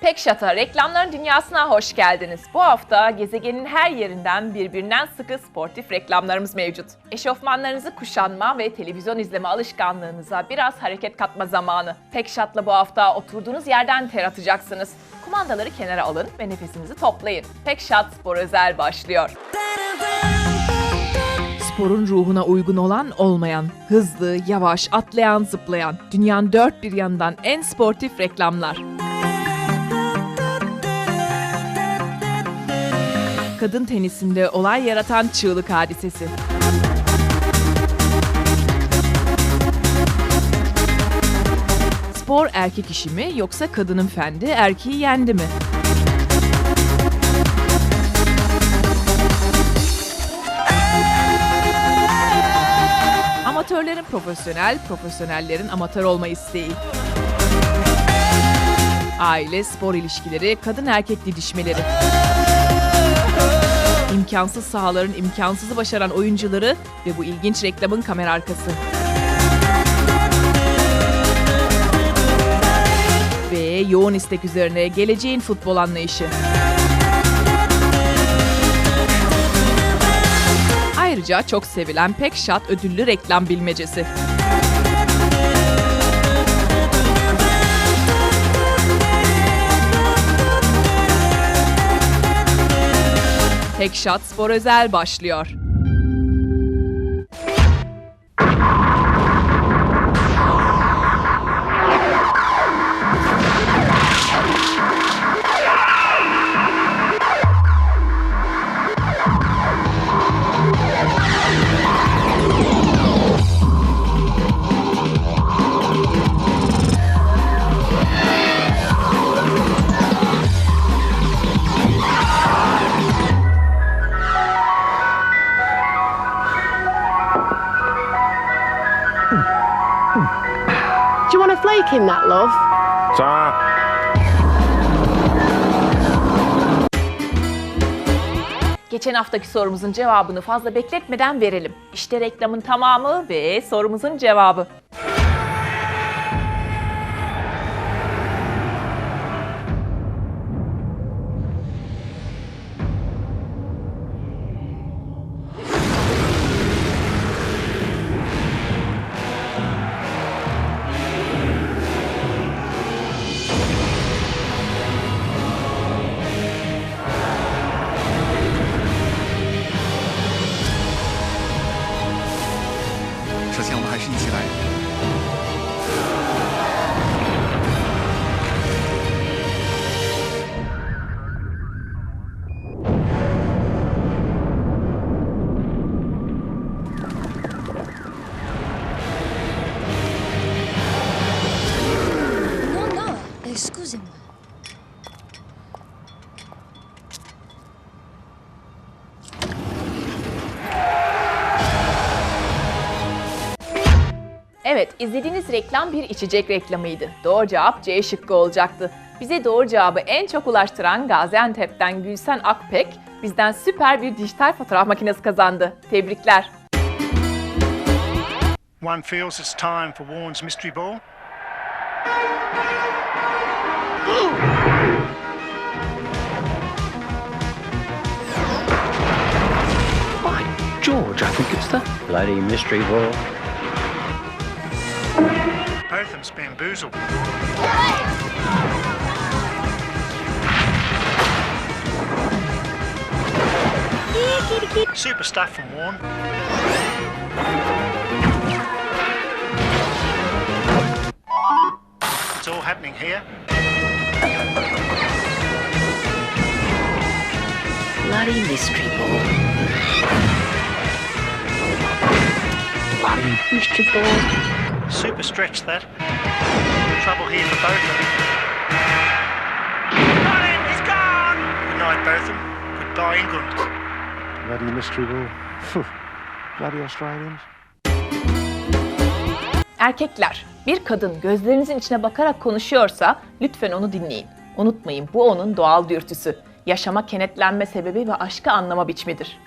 Pekşat'a reklamların dünyasına hoş geldiniz. Bu hafta gezegenin her yerinden birbirinden sıkı sportif reklamlarımız mevcut. Eşofmanlarınızı kuşanma ve televizyon izleme alışkanlığınıza biraz hareket katma zamanı. Pekşat'la bu hafta oturduğunuz yerden ter atacaksınız. Kumandaları kenara alın ve nefesinizi toplayın. Pekşat Spor Özel başlıyor. Sporun ruhuna uygun olan olmayan, hızlı, yavaş, atlayan, zıplayan, dünyanın dört bir yanından en sportif reklamlar. Kadın tenisinde olay yaratan çığlık hadisesi. Spor erkek işi mi yoksa kadının fendi erkeği yendi mi? Amatörlerin profesyonel, profesyonellerin amatör olma isteği. Aile, spor ilişkileri, kadın erkek didişmeleri. İmkansız sahaların imkansızı başaran oyuncuları ve bu ilginç reklamın kamera arkası. Ve yoğun istek üzerine geleceğin futbol anlayışı. Ayrıca çok sevilen pek şat ödüllü reklam bilmecesi. Tek Shot Spor Özel başlıyor. Him that, love? Ta. Geçen haftaki sorumuzun cevabını fazla bekletmeden verelim. İşte reklamın tamamı ve sorumuzun cevabı. İzlediğiniz reklam bir içecek reklamıydı. Doğru cevap C şıkkı olacaktı. Bize doğru cevabı en çok ulaştıran Gaziantep'ten Gülsen Akpek bizden süper bir dijital fotoğraf makinesi kazandı. Tebrikler. One feels it's time for Warren's mystery ball. By George, I think it's the bloody mystery ball. Botham's bamboozled. Super stuff from Warren. It's all happening here. Bloody mystery ball. Bloody Mystery ball. Super stretch that. Trouble here for Botham. Got him! He's gone! Good night, Botham. Goodbye, England. Bloody mystery ball. Phew. Bloody Australians. Erkekler, bir kadın gözlerinizin içine bakarak konuşuyorsa lütfen onu dinleyin. Unutmayın bu onun doğal dürtüsü. Yaşama kenetlenme sebebi ve aşkı anlama biçimidir.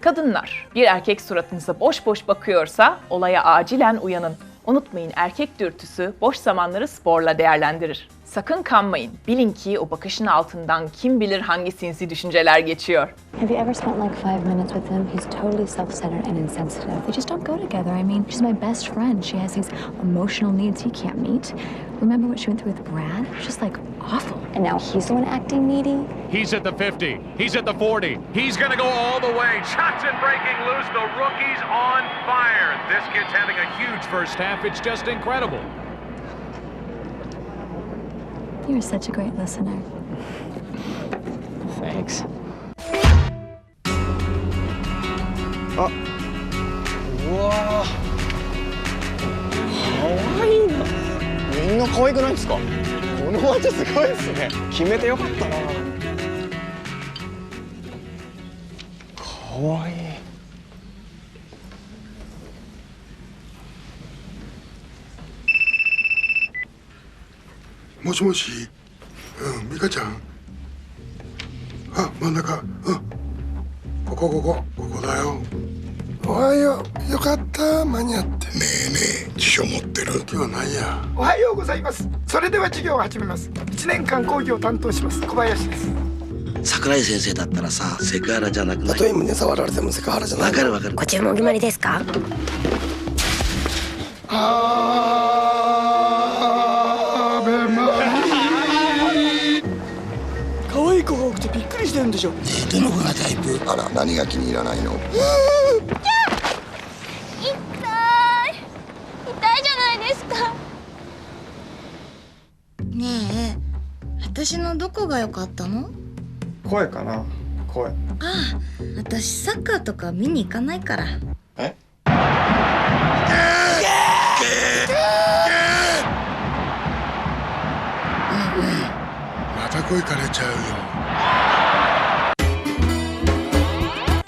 Kadınlar, bir erkek suratınıza boş boş bakıyorsa olaya acilen uyanın. Unutmayın erkek dürtüsü boş zamanları sporla değerlendirir. Sakın kanmayın. Bilin ki o bakışın altından kim bilir hangi sinsi düşünceler geçiyor. Have you ever spent like five minutes with him? He's totally self-centered and insensitive. They just don't go together. I mean, she's my best friend. She has these emotional needs he can't meet. Remember what she went through with Brad? It was just like awful. And now he's the one acting needy. He's at the 50. He's at the 40. He's going to go all the way. Johnson breaking loose. The rookie's on fire. This kid's having a huge first half. It's just incredible. You're such a great listener. Thanks. みんな可愛くないですか？このマッチすごいですね。決めてよかったな。可愛いもしもし、うん、美香ちゃん。あ、真ん中、うん。ここ、ここ、ここだよ。おはよう、よかった、間に合って。ねえねえ、辞書持ってる。今日は何や？おはようございますそれでは授業を始めます1年間講義を担当します小林です桜井先生だったらさ、セクハラじゃなくない？たとえ胸触られてもセクハラじゃない。わかるわかる。ご注文決まりですか？あーしてるんでしょどの子がタイプ？あら、何が気に入らないの？痛い。痛いじゃないですか。ねえ私のどこが良かったの？声かな声。ああ私サッカーとか見に行かないから。え？また声枯れちゃうよ。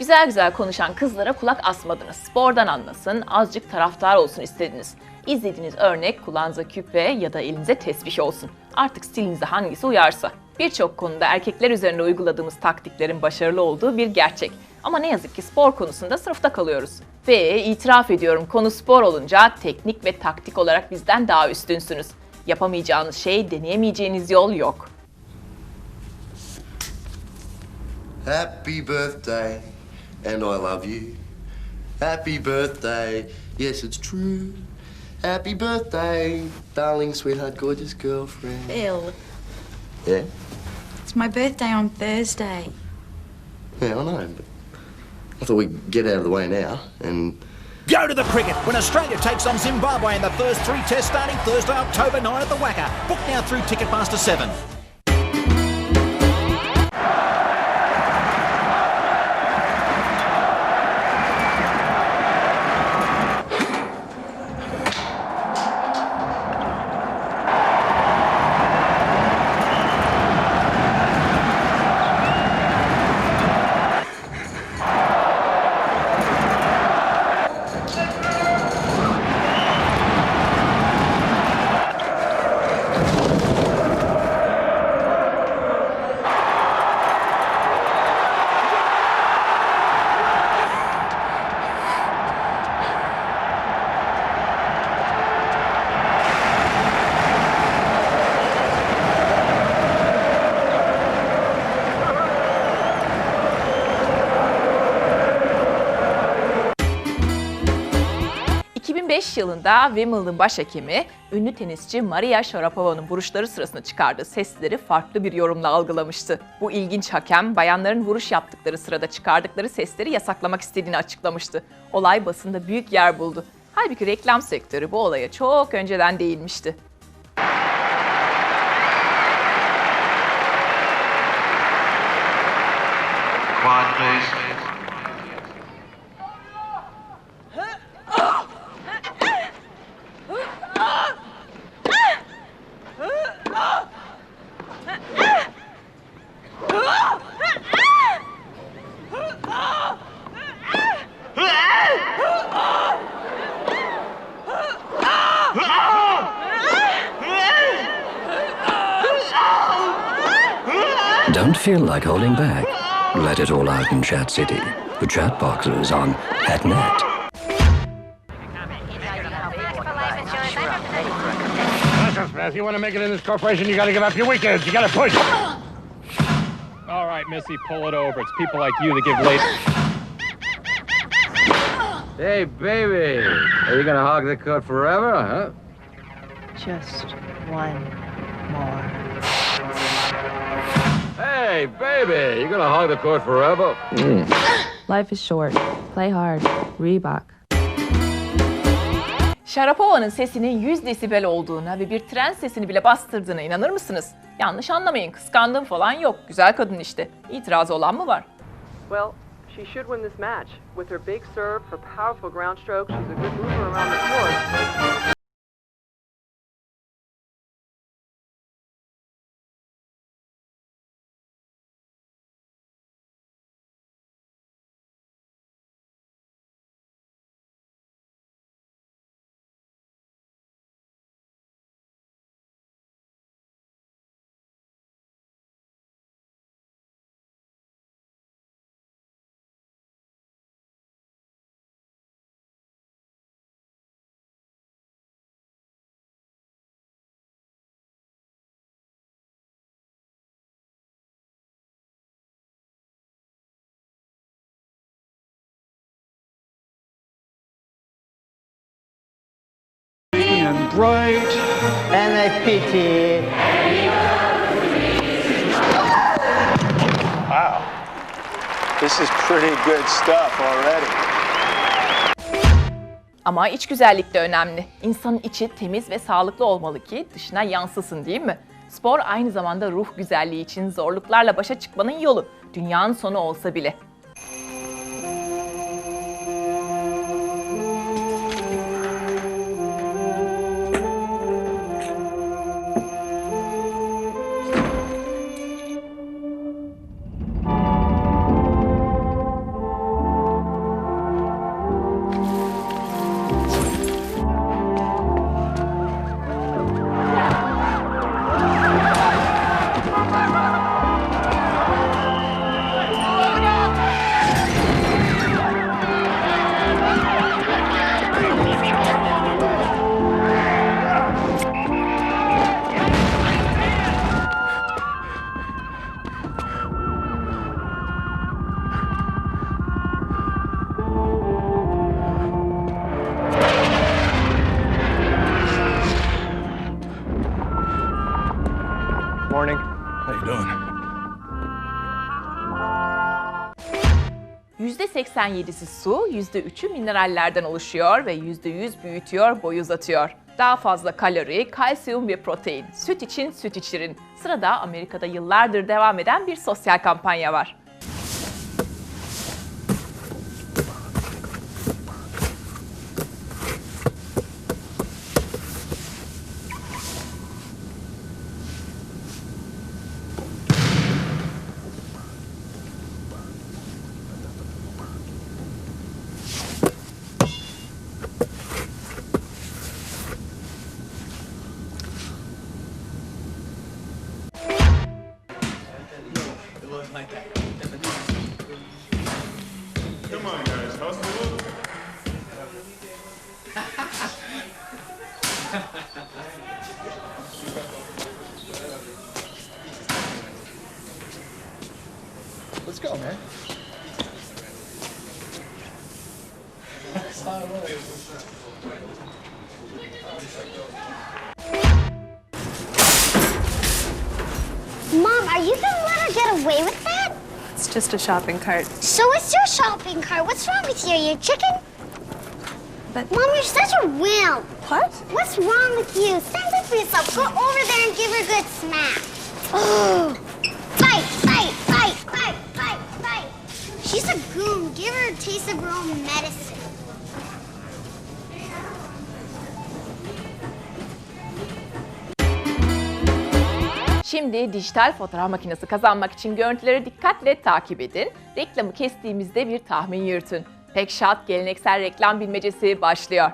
Güzel güzel konuşan kızlara kulak asmadınız. Spordan anlasın, azıcık taraftar olsun istediniz. İzlediğiniz örnek kulağınıza küpe ya da elinize tesbih olsun. Artık stilinize hangisi uyarsa. Birçok konuda erkekler üzerinde uyguladığımız taktiklerin başarılı olduğu bir gerçek. Ama ne yazık ki spor konusunda sınıfta kalıyoruz. Ve itiraf ediyorum konu spor olunca teknik ve taktik olarak bizden daha üstünsünüz. Yapamayacağınız şey, deneyemeyeceğiniz yol yok. Happy birthday, and I love you. Happy birthday, yes, it's true. Happy birthday, darling, sweetheart, gorgeous girlfriend. Bill Yeah? It's my birthday on Thursday Yeah, I know, but I thought we'd get out of the way now and. Go to the cricket when Australia takes on Zimbabwe in the first three tests starting Thursday, October 9 at the Wacker. Book now through Ticketmaster 7. ...2005 yılında Wimbledon başhekimi ünlü tenisçi Maria Sharapova'nın vuruşları sırasında çıkardığı sesleri farklı bir yorumla algılamıştı. Bu ilginç hakem bayanların vuruş yaptıkları sırada çıkardıkları sesleri yasaklamak istediğini açıklamıştı. Olay basında büyük yer buldu. Halbuki reklam sektörü bu olaya çok önceden değinmişti. Quiet, Don't feel like holding back. Let it all out in Chat City. The chat boxes on HatNet. Now, if you want to make it in this corporation, you got to give up your weekends. You got to push. All right, Missy, pull it over. It's people like you that give late. Hey, baby. Are you gonna hog the coat forever, huh? Just one more. Hey, baby. You gonna hog the coat forever? Life is short. Play hard. Reebok. Sharapova'nın sesinin 100 desibel olduğuna ve bir tren sesini bile bastırdığına inanır mısınız? Yanlış anlamayın, kıskandığım falan yok. Güzel kadın işte. İtirazı olan mı var? Well, she should win this match. With her big serve, her powerful ground stroke, she's a good mover around the court. And bright. NXPT. Wow. This is pretty good stuff already. Ama iç güzellik de önemli. İnsanın içi temiz ve sağlıklı olmalı ki dışına yansısın değil mi? Spor aynı zamanda ruh güzelliği için zorluklarla başa çıkmanın yolu. Dünyanın sonu olsa bile. Morning. How you doing? %87'si su, %3'ü minerallerden oluşuyor ve %100 büyütüyor, boy uzatıyor. Daha fazla kalori, kalsiyum ve protein. Süt için süt içirin. Sırada Amerika'da yıllardır devam eden bir sosyal kampanya var. Let's go, man. Mom, are you gonna let her get away with that? It's just a shopping cart. So is your shopping cart. What's wrong with you? You chicken? But- Mom, you're such a wimp. What? What's wrong with you? Stand up for yourself. Go over there and give her a good smack. Oh. Give her a taste of her own medicine. Şimdi dijital fotoğraf makinesi kazanmak için görüntüleri dikkatle takip edin. Reklamı kestiğimizde bir tahmin yürütün. Tek Shot geleneksel reklam bilmecesi başlıyor.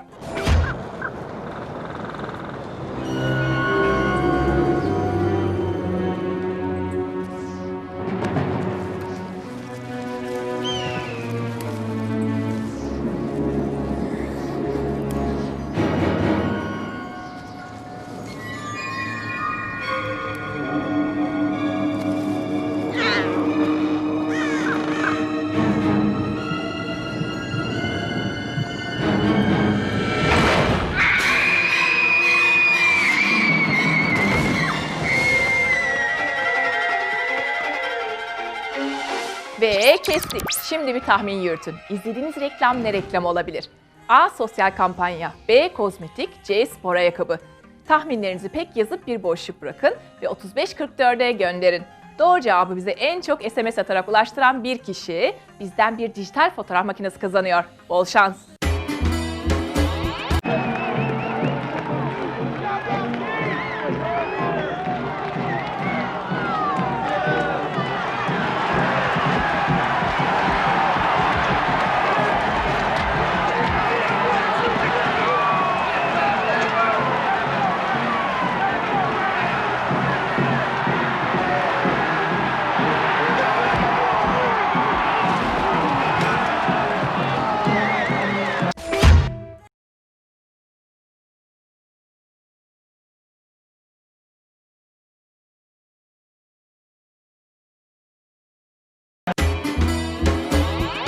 E kestik. Şimdi bir tahmin yürütün. İzlediğiniz reklam ne reklam olabilir? A. Sosyal kampanya. B. Kozmetik. C. Spor ayakkabı. Tahminlerinizi pek yazıp bir boşluk bırakın ve 3544'e gönderin. Doğru cevabı bize en çok SMS atarak ulaştıran bir kişi bizden bir dijital fotoğraf makinesi kazanıyor. Bol şans.